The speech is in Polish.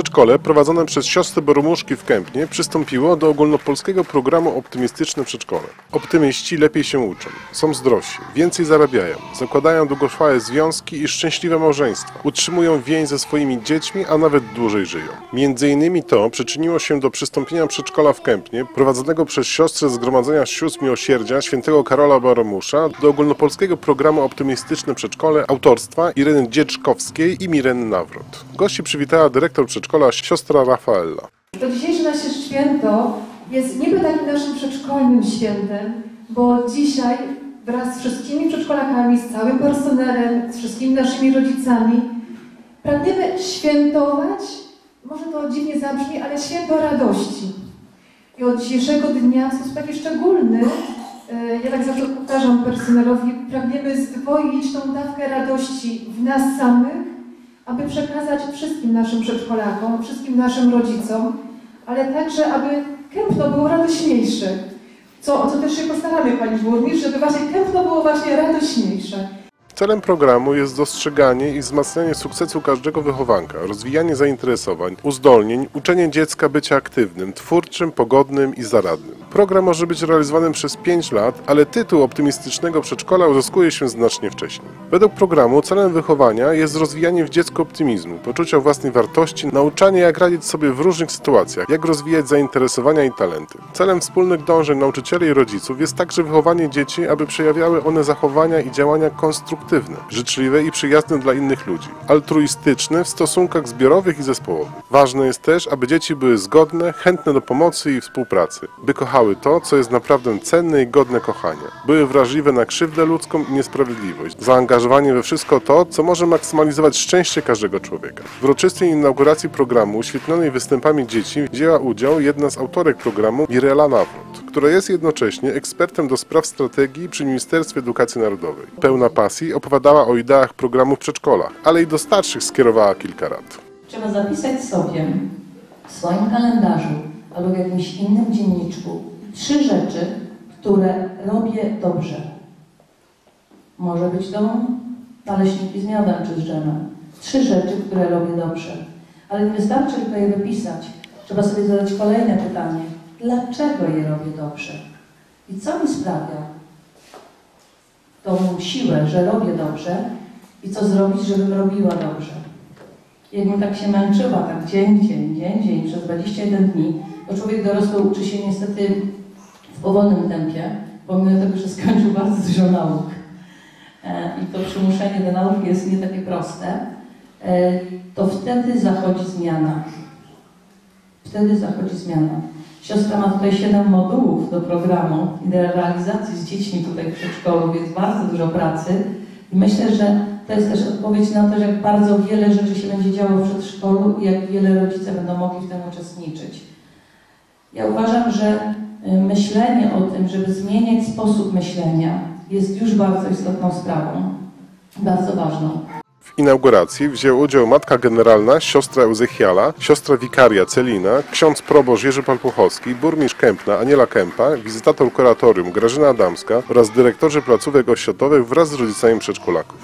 Przedszkole prowadzone przez siostry Bormuszki w Kępnie przystąpiło do ogólnopolskiego programu Optymistyczne Przedszkole. Optymiści lepiej się uczą, są zdrosi, więcej zarabiają, zakładają długotrwałe związki i szczęśliwe małżeństwa, utrzymują więź ze swoimi dziećmi, a nawet dłużej żyją. Między innymi to przyczyniło się do przystąpienia przedszkola w Kępnie, prowadzonego przez siostrę Zgromadzenia Sióstr Miłosierdzia świętego Karola Baromusza do ogólnopolskiego programu Optymistyczne Przedszkole autorstwa Ireny Dzieczkowskiej i Mireny Nawrot. Gości przywitała dyrektor przedszkola siostra Rafaela. To dzisiejsze nasze święto jest niby takim naszym przedszkolnym świętem, bo dzisiaj wraz z wszystkimi przedszkolakami, z całym personelem, z wszystkimi naszymi rodzicami pragniemy świętować, może to dziwnie zabrzmi, ale święto radości. I od dzisiejszego dnia w sposób taki szczególny, e, ja tak zawsze powtarzam personelowi, pragniemy zdwoić tą dawkę radości w nas samych, aby przekazać wszystkim naszym przedszkolakom, wszystkim naszym rodzicom, ale także, aby Kępno było radośniejsze. Co, co też się postaramy, Pani Burmistrz, żeby właśnie Kępno było właśnie radośniejsze. Celem programu jest dostrzeganie i wzmacnianie sukcesu każdego wychowanka, rozwijanie zainteresowań, uzdolnień, uczenie dziecka bycia aktywnym, twórczym, pogodnym i zaradnym. Program może być realizowany przez 5 lat, ale tytuł optymistycznego przedszkola uzyskuje się znacznie wcześniej. Według programu celem wychowania jest rozwijanie w dziecku optymizmu, poczucia własnej wartości, nauczanie jak radzić sobie w różnych sytuacjach, jak rozwijać zainteresowania i talenty. Celem wspólnych dążeń nauczycieli i rodziców jest także wychowanie dzieci, aby przejawiały one zachowania i działania konstruktywne, życzliwe i przyjazne dla innych ludzi, altruistyczne w stosunkach zbiorowych i zespołowych. Ważne jest też, aby dzieci były zgodne, chętne do pomocy i współpracy, by kochały to, co jest naprawdę cenne i godne kochania, były wrażliwe na krzywdę ludzką i niesprawiedliwość, zaangażowanie we wszystko to, co może maksymalizować szczęście każdego człowieka. W uroczystej inauguracji programu, uświetlonej występami dzieci, wzięła udział jedna z autorek programu, Mirela Nawrot, która jest jednocześnie ekspertem do spraw strategii przy Ministerstwie Edukacji Narodowej. Pełna pasji opowiadała o ideach programu w przedszkolach, ale i do starszych skierowała kilka rad. Trzeba zapisać sobie w swoim kalendarzu albo w jakimś innym dzienniczku trzy rzeczy, które robię dobrze. Może być to naleśniki z miodem czy z dżemem. Trzy rzeczy, które robię dobrze. Ale nie wystarczy tylko je wypisać. Trzeba sobie zadać kolejne pytanie. Dlaczego je robię dobrze? I co mi sprawia tą siłę, że robię dobrze i co zrobić, żebym robiła dobrze? Jakbym tak się męczyła, tak dzień, dzień, dzień, dzień, przez 21 dni, to człowiek dorosły uczy się niestety w powolnym tempie, pomimo tego, że skończył bardzo dużo nauk. E, I to przymuszenie do nauki jest nie takie proste. E, To wtedy zachodzi zmiana. Wtedy zachodzi zmiana. Siostra ma tutaj 7 modułów do programu i do realizacji z dziećmi tutaj w przedszkolu, więc bardzo dużo pracy. I myślę, że to jest też odpowiedź na to, jak bardzo wiele rzeczy się będzie działo w przedszkolu i jak wiele rodzice będą mogli w tym uczestniczyć. Ja uważam, że y, myślenie o tym, żeby zmieniać sposób myślenia jest już bardzo istotną sprawą, bardzo ważną. W inauguracji wzięła udział matka generalna, siostra Euzechiala, siostra wikaria Celina, ksiądz proboszcz Jerzy Palpuchowski, burmistrz Kępna Aniela Kępa, wizytator kuratorium Grażyna Adamska oraz dyrektorzy placówek oświatowych wraz z rodzicami przedszkolaków.